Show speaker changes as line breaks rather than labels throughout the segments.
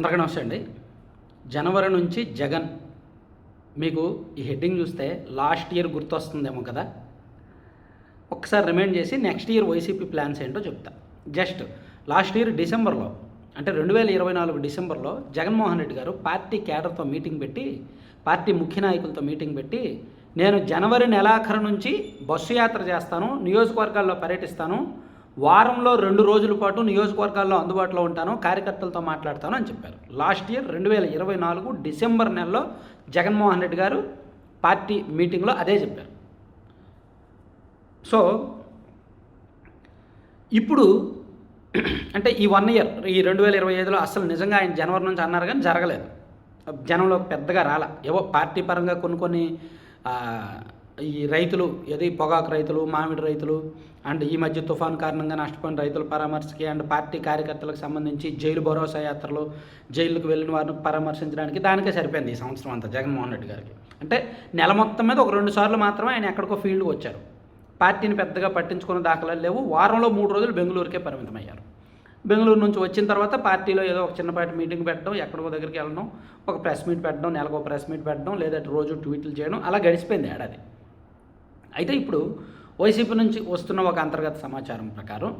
అందరికీ నమస్తే అండి. జనవరి నుంచి జగన్ మీకు ఈ హెడ్డింగ్ చూస్తే లాస్ట్ ఇయర్ గుర్తొస్తుందేమో కదా. ఒకసారి రిమైండ్ చేసి నెక్స్ట్ ఇయర్ వైసీపీ ప్లాన్స్ ఏంటో చెప్తా. జస్ట్ లాస్ట్ ఇయర్ డిసెంబర్లో అంటే రెండు వేల ఇరవై నాలుగు డిసెంబర్లో జగన్మోహన్ రెడ్డి గారు పార్టీ క్యాడర్తో మీటింగ్ పెట్టి పార్టీ ముఖ్య నాయకులతో మీటింగ్ పెట్టి నేను జనవరి నెలాఖరు నుంచి బస్సు యాత్ర చేస్తాను నియోజకవర్గాల్లో పర్యటిస్తాను వారంలో రెండు రోజుల పాటు నియోజకవర్గాల్లో అందుబాటులో ఉంటాను కార్యకర్తలతో మాట్లాడతాను అని చెప్పారు. లాస్ట్ ఇయర్ రెండు వేల ఇరవై నాలుగు డిసెంబర్ నెలలో జగన్మోహన్ రెడ్డి గారు పార్టీ మీటింగ్లో అదే చెప్పారు. సో ఇప్పుడు అంటే ఈ వన్ ఇయర్ ఈ రెండు వేల ఇరవై ఐదులో అసలు నిజంగా ఆయన జనవరి నుంచి అన్నారు కానీ జరగలేదు. జనంలో పెద్దగా రాల. ఏవో పార్టీ పరంగా కొన్ని కొన్ని ఈ రైతులు ఏది పొగాకు రైతులు మామిడి రైతులు అండ్ ఈ మధ్య తుఫాన్ కారణంగా నష్టపోయిన రైతుల పరామర్శకి అండ్ పార్టీ కార్యకర్తలకు సంబంధించి జైలు భరోసా యాత్రలు జైలుకు వెళ్ళిన వారిని పరామర్శించడానికి దానికే సరిపోయింది ఈ సంవత్సరం అంతా జగన్మోహన్ రెడ్డి గారికి. అంటే నెల మొత్తం మీద ఒక రెండు సార్లు మాత్రమే ఆయన ఎక్కడికో ఫీల్డ్కి వచ్చారు. పార్టీని పెద్దగా పట్టించుకున్న దాఖలాలు లేవు. వారంలో మూడు రోజులు బెంగళూరుకే పరిమితమయ్యారు. బెంగళూరు నుంచి వచ్చిన తర్వాత పార్టీలో ఏదో ఒక చిన్నపాటి మీటింగ్ పెట్టడం ఎక్కడికో దగ్గరికి వెళ్ళడం ఒక ప్రెస్ మీట్ పెట్టడం నెలకు ప్రెస్ మీట్ పెట్టడం లేదంటే రోజు ట్వీట్లు చేయడం అలా గడిచిపోయింది ఏడాది. అయితే ఇప్పుడు వైసీపీ నుంచి వస్తున్న ఒక అంతర్గత సమాచారం ప్రకారం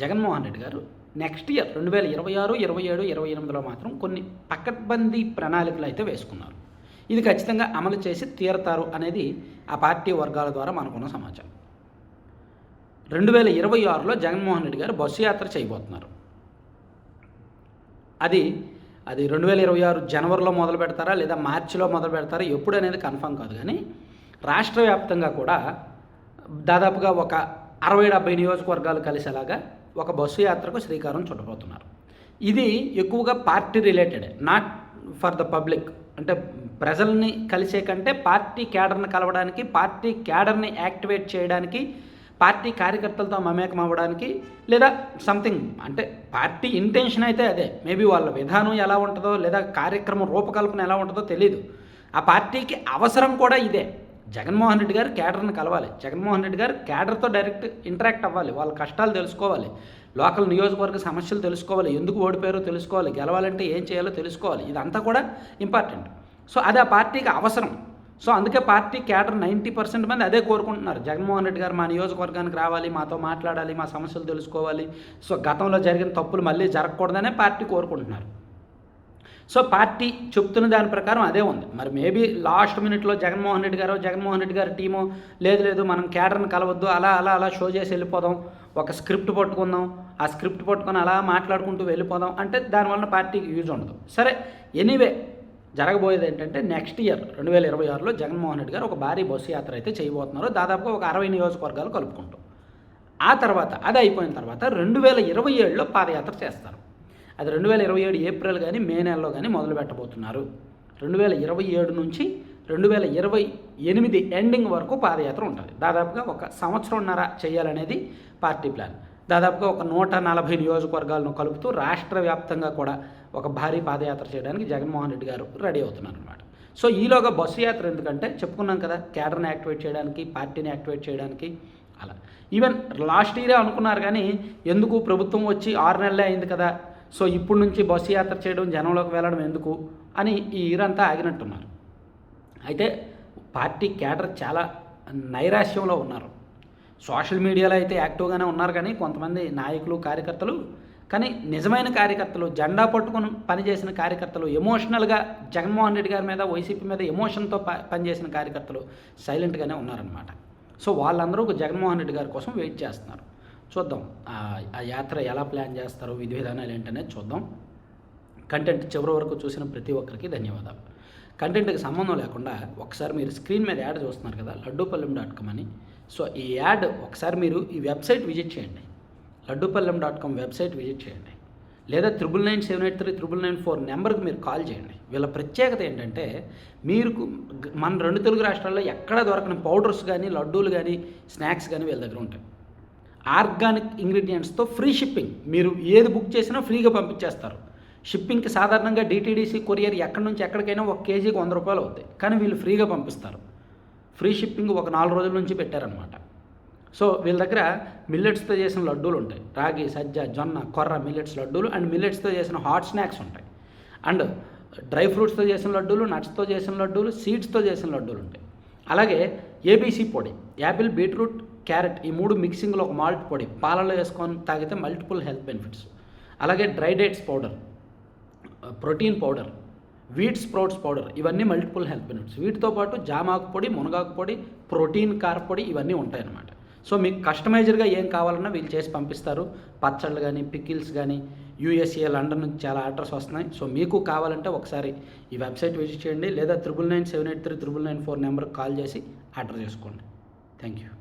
జగన్మోహన్ రెడ్డి గారు నెక్స్ట్ ఇయర్ రెండు వేల ఇరవై ఆరు ఇరవై ఏడు ఇరవై ఎనిమిదిలో మాత్రం కొన్ని పకడ్బందీ ప్రణాళికలు అయితే వేసుకున్నారు. ఇది ఖచ్చితంగా అమలు చేసి తీరతారు అనేది ఆ పార్టీ వర్గాల ద్వారా మనకున్న సమాచారం. రెండు వేల ఇరవై ఆరులో జగన్మోహన్ రెడ్డి గారు బస్సు యాత్ర చేయబోతున్నారు. అది అది రెండు వేల ఇరవై ఆరు జనవరిలో మొదలు పెడతారా లేదా మార్చిలో మొదలు పెడతారా ఎప్పుడు అనేది కన్ఫర్మ్ కాదు కానీ రాష్ట్ర వ్యాప్తంగా కూడా దాదాపుగా ఒక అరవై డెబ్బై నియోజకవర్గాలు కలిసేలాగా ఒక బస్సు యాత్రకు శ్రీకారం చుట్టబోతున్నారు. ఇది ఎక్కువగా party related not for the public. అంటే ప్రజల్ని కలిసే కంటే పార్టీ క్యాడర్ని కలవడానికి పార్టీ క్యాడర్ని యాక్టివేట్ చేయడానికి పార్టీ కార్యకర్తలతో మమేకం అవ్వడానికి లేదా సంథింగ్ అంటే పార్టీ ఇంటెన్షన్ అయితే అదే. మేబీ వాళ్ళ విధానం ఎలా ఉంటుందో లేదా కార్యక్రమం రూపకల్పన ఎలా ఉంటుందో తెలియదు ఆ పార్టీకి అవసరం కూడా ఇదే. జగన్మోహన్ రెడ్డి గారు క్యాడర్ని కలవాలి. జగన్మోహన్ రెడ్డి గారు క్యాడర్తో డైరెక్ట్ ఇంటరాక్ట్ అవ్వాలి. వాళ్ళ కష్టాలు తెలుసుకోవాలి. లోకల్ నియోజకవర్గ సమస్యలు తెలుసుకోవాలి. ఎందుకు ఓడిపోయారో తెలుసుకోవాలి. గెలవాలంటే ఏం చేయాలో తెలుసుకోవాలి. ఇదంతా కూడా ఇంపార్టెంట్. సో అది ఆ పార్టీకి అవసరం. సో అందుకే పార్టీ క్యాడర్ నైంటీ పర్సెంట్ మంది అదే కోరుకుంటున్నారు. జగన్మోహన్ రెడ్డి గారు మా నియోజకవర్గానికి రావాలి మాతో మాట్లాడాలి మా సమస్యలు తెలుసుకోవాలి. సో గతంలో జరిగిన తప్పులు మళ్ళీ జరగకూడదనే పార్టీ కోరుకుంటున్నారు. సో పార్టీ చెప్తున్న దాని ప్రకారం అదే ఉంది. మరి మేబీ లాస్ట్ మినిట్లో జగన్మోహన్ రెడ్డి గారు జగన్మోహన్ రెడ్డి గారు టీము లేదు లేదు మనం క్యాడర్ని కలవద్దు అలా అలా అలా షో చేసి వెళ్ళిపోదాం ఒక స్క్రిప్ట్ పట్టుకుందాం ఆ స్క్రిప్ట్ పట్టుకొని అలా మాట్లాడుకుంటూ వెళ్ళిపోదాం అంటే దానివల్ల పార్టీకి యూజ్ ఉండదు. సరే ఎనీవే జరగబోయేది ఏంటంటే నెక్స్ట్ ఇయర్ రెండు వేల ఇరవై ఆరులో జగన్మోహన్ రెడ్డి గారు ఒక భారీ బస్సు యాత్ర అయితే చేయబోతున్నారు. దాదాపుగా ఒక అరవై నియోజకవర్గాలు కలుపుకుంటాం. ఆ తర్వాత అది అయిపోయిన తర్వాత రెండు వేల ఇరవై ఏడులో పాదయాత్ర చేస్తారు. అది రెండు వేల ఇరవై ఏడు ఏప్రిల్ కానీ మే నెలలో కానీ మొదలు పెట్టబోతున్నారు. రెండు వేల ఇరవై ఏడు నుంచి రెండు వేల ఇరవై ఎనిమిది ఎండింగ్ వరకు పాదయాత్ర ఉంటుంది. దాదాపుగా ఒక సంవత్సరంన్నర చేయాలనేది పార్టీ ప్లాన్. దాదాపుగా ఒక నూట నలభై నియోజకవర్గాలను కలుపుతూ రాష్ట్ర వ్యాప్తంగా కూడా ఒక భారీ పాదయాత్ర చేయడానికి జగన్మోహన్ రెడ్డి గారు రెడీ అవుతున్నారు అనమాట సో ఈలోగా బస్సు యాత్ర ఎందుకంటే చెప్పుకున్నాం కదా క్యాడర్ని యాక్టివేట్ చేయడానికి పార్టీని యాక్టివేట్ చేయడానికి అలా. ఈవెన్ లాస్ట్ ఇయరే అనుకున్నారు కానీ ఎందుకు ప్రభుత్వం వచ్చి ఆరు నెలలే అయింది కదా? సో ఇప్పుడు నుంచి బస్సు యాత్ర చేయడం జనంలోకి వెళ్ళడం ఎందుకు అని ఈ ఈరంతా అంతా ఆగినట్టున్నారు. అయితే పార్టీ క్యాడర్ చాలా నైరాశ్యంలో ఉన్నారు. సోషల్ మీడియాలో అయితే యాక్టివ్గానే ఉన్నారు కానీ కొంతమంది నాయకులు కార్యకర్తలు కానీ నిజమైన కార్యకర్తలు జెండా పట్టుకొని పనిచేసిన కార్యకర్తలు ఎమోషనల్గా జగన్మోహన్ రెడ్డి గారి మీద వైసీపీ మీద ఎమోషన్తో ప పనిచేసిన కార్యకర్తలు సైలెంట్గానే ఉన్నారనమాట సో వాళ్ళందరూ జగన్మోహన్ రెడ్డి గారి కోసం వెయిట్ చేస్తున్నారు. చూద్దాం. ఆ- యాత్ర ఎలా ప్లాన్ చేస్తారో విధి విధానాలు ఏంటనేది చూద్దాం. కంటెంట్ చివరి వరకు చూసిన ప్రతి ఒక్కరికి ధన్యవాదాలు. కంటెంట్కి సంబంధం లేకుండా ఒకసారి మీరు స్క్రీన్ మీద యాడ్ చూస్తున్నారు కదా లడ్డూపల్లెం డాట్ కామ్ అని. సో ఈ యాడ్ ఒకసారి మీరు ఈ వెబ్సైట్ విజిట్ చేయండి. Laddupallem dot com website visit చేయండి. లేదా triple nine seven eight three triple nine four నెంబర్కి మీరు కాల్ చేయండి. వీళ్ళ ప్రత్యేకత ఏంటంటే మీరు మన రెండు తెలుగు రాష్ట్రాల్లో ఎక్కడ దొరకని పౌడర్స్ కానీ లడ్డూలు కానీ స్నాక్స్ కానీ వీళ్ళ దగ్గర ఉంటాయి. ఆర్గానిక్ ఇంగ్రీడియంట్స్తో ఫ్రీ షిప్పింగ్. మీరు ఏది బుక్ చేసినా ఫ్రీగా పంపించేస్తారు. షిప్పింగ్కి సాధారణంగా డిటీడీసీ కొరియర్ ఎక్కడి నుంచి ఎక్కడికైనా ఒక కేజీకి వంద రూపాయలు అవుతాయి. కానీ వీళ్ళు ఫ్రీగా పంపిస్తారు. ఫ్రీ షిప్పింగ్ ఒక నాలుగు రోజుల నుంచి పెట్టారనమాట సో వీళ్ళ దగ్గర మిల్లెట్స్తో చేసిన లడ్డూలు ఉంటాయి. రాగి సజ్జ జొన్న కొర్ర మిల్లెట్స్ లడ్డూలు అండ్ మిల్లెట్స్తో చేసిన హాట్ స్నాక్స్ ఉంటాయి. అండ్ డ్రై ఫ్రూట్స్తో చేసిన లడ్డూలు నట్స్తో చేసిన లడ్డూలు సీడ్స్తో చేసిన లడ్డూలు ఉంటాయి. అలాగే ఏబీసీ పొడి యాపిల్ బీట్రూట్ క్యారెట్ ఈ మూడు మిక్సింగ్లో ఒక మాల్ట్ పొడి పాలలో వేసుకొని తాగితే మల్టిపుల్ హెల్త్ బెనిఫిట్స్. అలాగే dry dates powder protein powder wheat sprouts powder ఇవన్నీ మల్టిపుల్ హెల్త్ బెనిఫిట్స్. వీటితో పాటు జామాకు పొడి మునగాకు పొడి ప్రోటీన్ కార్ పొడి ఇవన్నీ ఉంటాయన్నమాట. సో మీకు కస్టమైజర్గా ఏం కావాలన్నా వీళ్ళు చేసి పంపిస్తారు. పచ్చళ్ళు కానీ పికిల్స్ కానీ యూఎస్ఏ లండన్ నుంచి చాలా ఆర్డర్స్ వస్తున్నాయి. సో మీకు కావాలంటే ఒకసారి ఈ వెబ్సైట్ విజిట్ చేయండి. లేదా triple nine seven eight three triple nine four నెంబర్కి కాల్ చేసి ఆర్డర్ చేసుకోండి. Thank you.